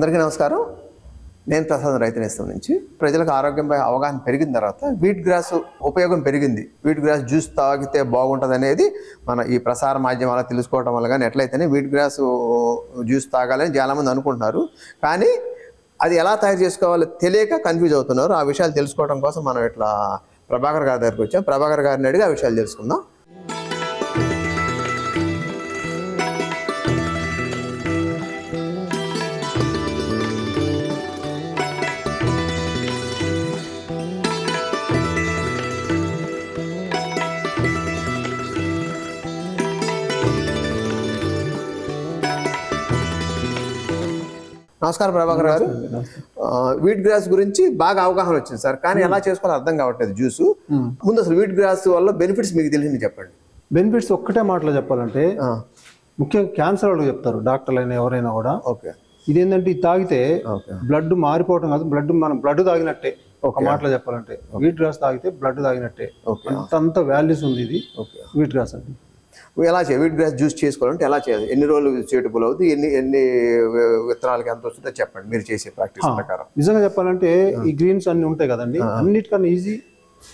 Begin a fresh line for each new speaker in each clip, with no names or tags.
అందరికీ నమస్కారం. నేను ప్రసాద్ రైతునేస్తం నుంచి. ప్రజలకు ఆరోగ్యంపై అవగాహన పెరిగిన తర్వాత వీట్ గ్రాస్ ఉపయోగం పెరిగింది. వీట్ గ్రాస్ జ్యూస్ తాగితే బాగుంటుంది అనేది మన ఈ ప్రసార మాధ్యమాలు తెలుసుకోవడం వల్ల కానీ ఎట్లయితేనే వీట్ గ్రాస్ జ్యూస్ తాగాలని చాలామంది అనుకుంటున్నారు. కానీ అది ఎలా తయారు చేసుకోవాలో తెలియక కన్ఫ్యూజ్ అవుతున్నారు. ఆ విషయాలు తెలుసుకోవడం కోసం మనం ఇట్లా ప్రభాకర్ గారి దగ్గరికి వచ్చాం. ప్రభాకర్ గారిని అడిగి ఆ విషయాలు తెలుసుకుందాం. నమస్కారం ప్రభాకర్ గారు. వీట్ గ్రాస్ గురించి బాగా అవగాహన వచ్చింది సార్. కానీ ఎలా చేసుకోవాలో అర్థం కావట్లేదు జ్యూస్. ముందు అసలు వీట్ గ్రాస్ వల్ల బెనిఫిట్స్ మీకు తెలిసింది చెప్పండి.
బెనిఫిట్స్ ఒక్కటే మాటలో చెప్పాలంటే ముఖ్యంగా క్యాన్సర్ వాళ్ళు చెప్తారు. డాక్టర్లు అయినా ఎవరైనా కూడా.
ఓకే.
ఇదేంటంటే ఇది తాగితే బ్లడ్ మారిపోవటం కాదు బ్లడ్ మనం బ్లడ్ తాగినట్టే. ఒక మాటలో చెప్పాలంటే. వీట్ గ్రాస్ తాగితే బ్లడ్ తాగినట్టే. అంత అంత వాల్యూస్ ఉంది ఇది.
ఓకే.
వీట్ గ్రాస్ అండి.
ఎలా చేయాలి వీట్ గ్రాస్ జ్యూస్ చేసుకోవాలంటే ఎలా చేయాలి? ఎన్ని రోజులు సూటబుల్ అవుతుంది ఎన్ని ఎన్ని విత్తనాలకి ఎంత వస్తుందో చెప్పండి. మీరు చేసే ప్రాక్టీస్ ప్రకారం.
నిజంగా చెప్పాలంటే ఈ గ్రీన్స్ అన్ని ఉంటాయి కదండి. అన్నిటికన్నా easy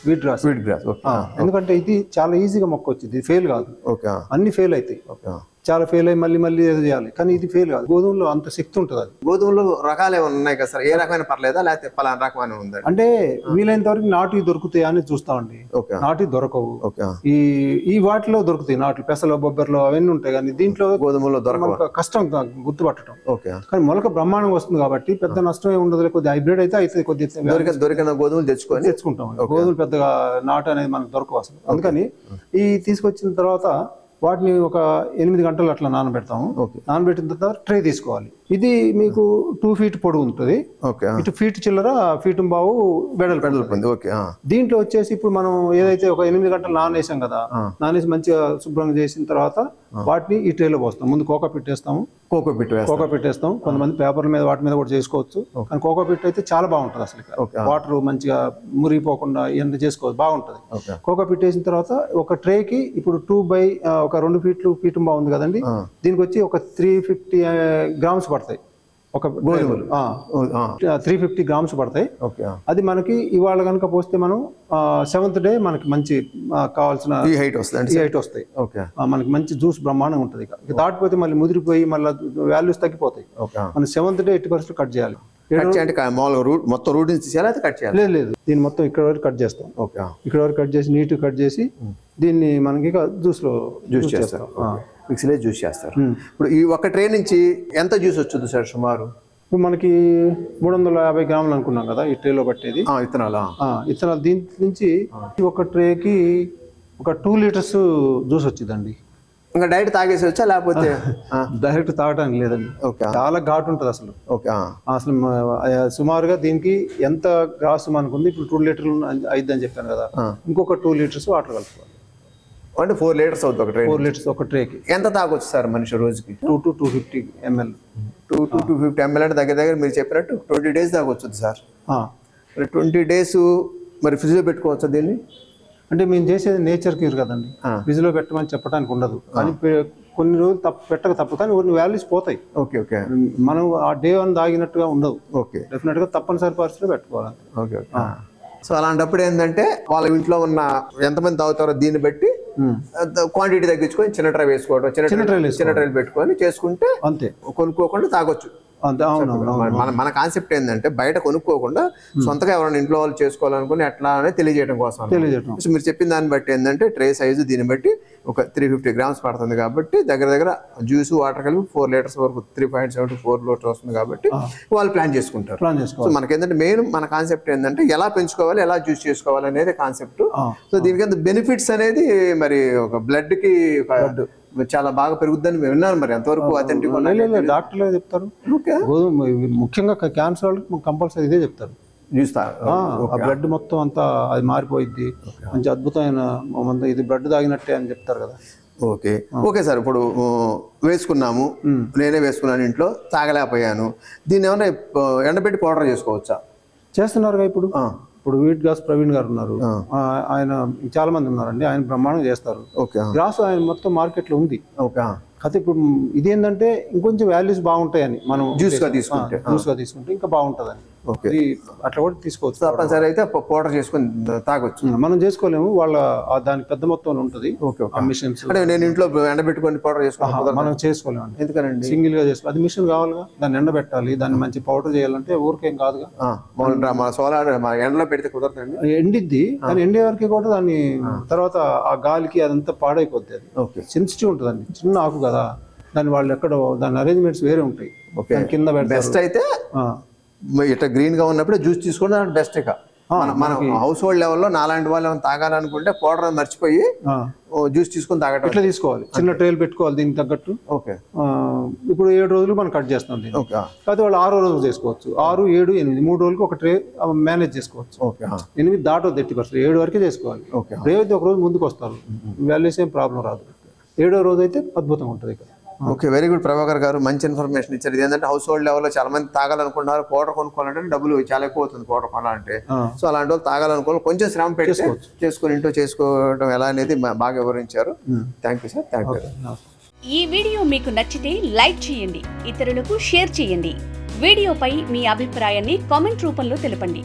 wheat grass.
Wheat grass okay.
ఎందుకంటే ఇది చాలా ఈజీగా మొక్క వచ్చింది. ఫెయిల్ కాదు.
ఓకే
అన్ని ఫెయిల్ అవుతాయి.
ఓకే
చాలా ఫెయిల్ అయ్యి మళ్ళీ మళ్ళీ ఏదో చేయాలి. కానీ ఇది ఫెయిల్ కాదు. గోధుమలో అంత శక్తి ఉంటుంది అది.
గోధుమలు రకాలు ఏమైనా ఉన్నాయి కదా సార్? ఏ రకమైన పర్లేదా? లేకపోతే పలానా రకమైన ఉందా?
అంటే వీలైనంత వరకు నాటు దొరుకుతాయి అని చూస్తామండి నాటు దొరకవు. ఈ ఈ వాటిలో దొరుకుతాయి నాట్లు. పెసలు బొబ్బర్లు అవన్నీ ఉంటాయి కానీ దీంట్లో
గోధుమలో దొరకవు?
కష్టం గుర్తుపట్టడం.
ఓకే.
కానీ మొలక బ్రహ్మాండంగా వస్తుంది కాబట్టి పెద్ద నష్టం ఏమి ఉండదు. కొద్ది హైబ్రిడ్ అయితే అయితే కొద్ది
దొరికిన గోధుమలు తెచ్చుకొని?
తెచ్చుకుంటాం. గోధుమలు పెద్దగా నాటు అనేది మనకు దొరకవు అసలు. అందుకని ఈ తీసుకొచ్చిన తర్వాత వాటిని ఒక ఎనిమిది గంటలు అట్లా నానబెడతాము.
ఓకే.
నానబెట్టిన తర్వాత ట్రే తీసుకోవాలి. ఇది మీకు టూ ఫీట్ పొడవు ఉంటుంది.
ఓకే
ఇటు ఫీట్ చిల్లర ఫీట్ బావు బెడలు
పెడలు పొంది ఓకే.
దీంట్లో వచ్చేసి ఇప్పుడు మనం ఏదైతే ఒక ఎనిమిది గంటలు నానేసాం కదా నానేసి మంచిగా శుభ్రంగా చేసిన తర్వాత వాటిని ఈ ట్రేలో పోస్తాం. ముందు కోకా పెట్టేస్తాము
కోకో పిట్
కోకా పెట్టేస్తాం కొంతమంది పేపర్ మీద వాటి మీద కూడా చేసుకోవచ్చు. కానీ కోకా పిట్ అయితే చాలా బాగుంటుంది అసలు. వాటర్ మంచిగా మురిగిపోకుండా ఇవన్నీ చేసుకోవచ్చు. బాగుంటుంది. కోకా పెట్టేసిన తర్వాత ఒక ట్రేకి ఇప్పుడు టూ బై ఒక రెండు ఫీట్లు ఫీట్ బాగుంది కదండి. దీనికి వచ్చి ఒక త్రీ ఫిఫ్టీ గ్రామ్స్ పడతాయి. ఒక
గోధుమలు.
త్రీ ఫిఫ్టీ గ్రామ్స్ పడతాయి. అది మనకి ఇవాళ కనుక పోస్తే మనం సెవెంత్ డే మనకి మంచి కావాల్సిన
ఈ హైట్ వస్తుంది అంటే
ఈ హైట్ వస్తాయి. మనకి మంచి జ్యూస్ బ్రహ్మాండంగా ఉంటుంది ఇక. దాటిపోతే మళ్ళీ ముదిరిపోయి మళ్ళీ వాల్యూస్ తగ్గిపోతాయి. మనం సెవెంత్ డే ఎట్టి పరిస్థితులు కట్ చేయాలి.
మామూలుగా రూట్ మొత్తం రూట్ నుంచి తీసేయాలి అయితే కట్ చేయాలి?
లేదు లేదు. దీన్ని మొత్తం ఇక్కడ వరకు కట్ చేస్తాం.
ఓకే.
ఇక్కడ వరకు కట్ చేసి నీట్ కట్ చేసి దీన్ని మనకి జ్యూస్లో
జ్యూస్ చేస్తారు.
ఆ.
మిక్సీలో జ్యూస్ చేస్తారు. ఇప్పుడు ఈ ఒక్క ట్రే నుంచి ఎంత జ్యూస్ వచ్చింది సార్ సుమారు?
ఇప్పుడు మనకి మూడు వందల యాభై గ్రాములు అనుకున్నాం కదా ఈ ట్రేలో పట్టేది.
ఆ,
ఇత్తనాలు? దీని నుంచి ఒక ట్రేకి ఒక టూ లీటర్స్ జ్యూస్ వచ్చిందండి.
ఇంకా డైరెక్ట్ తాగేసి వచ్చా లేకపోతే?
డైరెక్ట్ తాగడానికి లేదండి.
ఓకే.
చాలా ఘాటు ఉంటుంది అసలు.
ఓకే.
అసలు సుమారుగా దీనికి ఎంత గ్రాస్ మనకుంది? ఇప్పుడు టూ లీటర్లు అయిద్దని చెప్పాను కదా. ఇంకొక టూ లీటర్స్ వాటర్ కలుపుకోవాలి.
అంటే ఫోర్ లీటర్స్ అవుతుంది ఒక ట్రే
ఫోర్ లీటర్స్ ఒక ట్రేకి.
ఎంత తాగొచ్చు సార్ మనిషి రోజుకి?
Two to two fifty ML
two to two fifty ML అంటే దగ్గర దగ్గర మీరు చెప్పినట్టు ట్వంటీ డేస్ వచ్చింది సార్. మరి ట్వంటీ డేస్ మరి ఫ్రిడ్జ్లో పెట్టుకోవచ్చా దీన్ని?
అంటే మేము చేసేది నేచర్ క్యూర్ కదండి.
ఆ.
ఫ్రిడ్జ్లో పెట్టమని చెప్పడానికి ఉండదు. కానీ కొన్ని రోజులు తప్ప పెట్టక తప్ప. కానీ కొన్ని వాల్యూస్ పోతాయి.
Okay okay.
మనం ఆ డే వన్ తాగినట్టుగా ఉండదు
ఓకే.
డెఫినెట్గా తప్పనిసరి పరిస్థితిలో పెట్టుకోవాలి.
Okay okay. సో అలాంటప్పుడు ఏంటంటే వాళ్ళ ఇంట్లో ఉన్న ఎంతమంది తాగుతారో దీన్ని బట్టి క్వాంటిటీ తగ్గించుకొని చిన్న ట్రై వేసుకోవడం చిన్న
చిన్న
ట్రై
tray
చిన్న ట్రైలు పెట్టుకొని చేసుకుంటే
అంతే.
కొనుక్కోకుండా తాగొచ్చు. మన మన- కాన్సెప్ట్ ఏంటంటే బయట కొనుక్కోకుండా సొంతగా ఎవరైనా ఇంట్లో వాళ్ళు చేసుకోవాలనుకుని ఎట్లా అనేది తెలియజేయడం కోసం సో మీరు చెప్పిన దాన్ని బట్టి ఏంటంటే ట్రే సైజు దీన్ని బట్టి ఒక త్రీ ఫిఫ్టీ గ్రామ్స్ పడుతుంది కాబట్టి దగ్గర దగ్గర జ్యూస్ వాటర్ కలిపి ఫోర్ లీటర్స్ వరకు three point seven four litres వస్తుంది కాబట్టి వాళ్ళు ప్లాన్ చేసుకుంటారు.
ప్లాన్
సో
చేసుకోవాలి
మనకేంటంటే మెయిన్ మన కాన్సెప్ట్ ఏంటంటే ఎలా పెంచుకోవాలి ఎలా జ్యూస్ చేసుకోవాలి అనేది కాన్సెప్ట్. సో దీనికి బెనిఫిట్స్ అనేది మరి ఒక బ్లడ్కి చాలా బాగా పెరుగుద్దని మేము విన్నాను మరి ఎంతవరకు అథెంటిక్
డాక్టర్లే చెప్తారు? ముఖ్యంగా క్యాన్సర్ వాళ్ళకి కంపల్సరీ ఇదే చెప్తారు.
చూస్తా.
ఆ బ్లడ్ మొత్తం అంతా అది మారిపోయిద్ది. మంచి అద్భుతమైన ఇది బ్లడ్ తాగినట్టే అని చెప్తారు కదా.
ఓకే. ఓకే సార్ ఇప్పుడు వేసుకున్నాము. నేనే వేసుకున్నాను ఇంట్లో తాగలేకపోయాను. దీన్ని ఏమైనా ఎండబెట్టి పౌడర్ చేసుకోవచ్చా?
చేస్తున్నారుగా ఇప్పుడు? ఇప్పుడు వీట్ గ్యాస్ ప్రవీణ్ గారు ఉన్నారు. ఆయన చాలా మంది ఉన్నారండి. ఆయన బ్రహ్మాండం చేస్తారు. గ్రాస్ ఆయన మొత్తం మార్కెట్లో ఉంది. అయితే ఇప్పుడు ఇది ఏంటంటే ఇంకొంచెం వాల్యూస్ బాగుంటాయని మనం
Juice గా తీసుకుంటే.
జ్యూస్గా తీసుకుంటే ఇంకా బాగుంటుందని.
ఓకే.
అట్లా కూడా తీసుకోవచ్చు.
తప్పనిసరి అయితే పౌడర్ చేసుకొని తాగొచ్చు.
మనం చేసుకోలేము. వాళ్ళ ఆ దాని పెద్ద మొత్తంలో ఉంటుంది.
ఓకే
మిషన్స్
అంటే నేను ఇంట్లో ఎండబెట్టుకొని పౌడర్ చేసుకుని
మనం చేసుకోలేము
ఎందుకనండి?
సింగిల్గా చేసుకో అది మిషన్ కావాలిగా? దాన్ని ఎండబెట్టాలి. దాన్ని మంచి పౌడర్ చేయాలంటే ఊరికేం కాదుగా.
సోలార్ ఎండలో పెడితే కుదరదండి?
ఎండిద్ది. కానీ ఎండే వరకు కూడా దాన్ని తర్వాత ఆ గాలికి అదంతా పాడైపోద్ది అది.
ఓకే.
సెన్సిటివ్ ఉంటుందండి. చిన్న ఆకు కదా. దాని వాళ్ళు ఎక్కడో దాని అరేంజ్మెంట్స్ వేరే ఉంటాయి.
ఓకే.
కింద
బెస్ట్ అయితే ఇట్లా గ్రీన్గా ఉన్నప్పుడు జ్యూస్ తీసుకోవడం బెస్ట్ ఇక. మన హౌస్ హోల్డ్ లెవెల్లో నాలాంటి వాళ్ళు తాగాలనుకుంటే పౌడర్ మర్చిపోయి. జ్యూస్ తీసుకొని తాగటం
ఇట్లా తీసుకోవాలి. చిన్న ట్రైల్ పెట్టుకోవాలి దీనికి తగ్గట్టు.
ఓకే.
ఇప్పుడు ఏడు రోజులు మనం కట్ చేస్తాం దీన్ని.
ఓకే
కాకపోతే వాళ్ళు ఆరో రోజు చేసుకోవచ్చు. ఆరు ఏడు ఎనిమిది మూడు రోజులకి ఒక ట్రే మేనేజ్ చేసుకోవచ్చు.
ఓకే
ఎనిమిది దాటొద్దు ఎట్టి పర్సెంట్. ఏడు వరకే చేసుకోవాలి. అయితే ఒక రోజు ముందుకు వస్తారు వాల్యూస్ ఏం ప్రాబ్లం రాదు. ఏడో రోజు అయితే అద్భుతంగా ఉంటుంది ఇక్కడ
ఓకే వెరీ గుడ్ ప్రభాకర్ గారు మంచి ఇన్ఫర్మేషన్ ఇచ్చారు. ఇది ఏంటంటే హౌస్ హోల్డ్ లెవెల్లో చాలా మంది తాగాలనుకుంటున్నారు. పౌడర్ కొనుక్కోవాలంటే డబ్బులు చాలా ఎక్కువ అవుతుంది పౌడర్ కొనాలంటే. సో అలాంటి వాళ్ళు తాగాలనుకోవాలి. కొంచెం శ్రమ పెట్టి చేసుకుని ఇంట్లో చేసుకోవడం ఎలా అనేది బాగా వివరించారు. Thank you sir thank you
ఈ వీడియో మీకు నచ్చితే లైక్ చేయండి. ఇతరులకు షేర్ చేయండి. వీడియోపై మీ అభిప్రాయాన్ని కామెంట్ రూపంలో తెలపండి.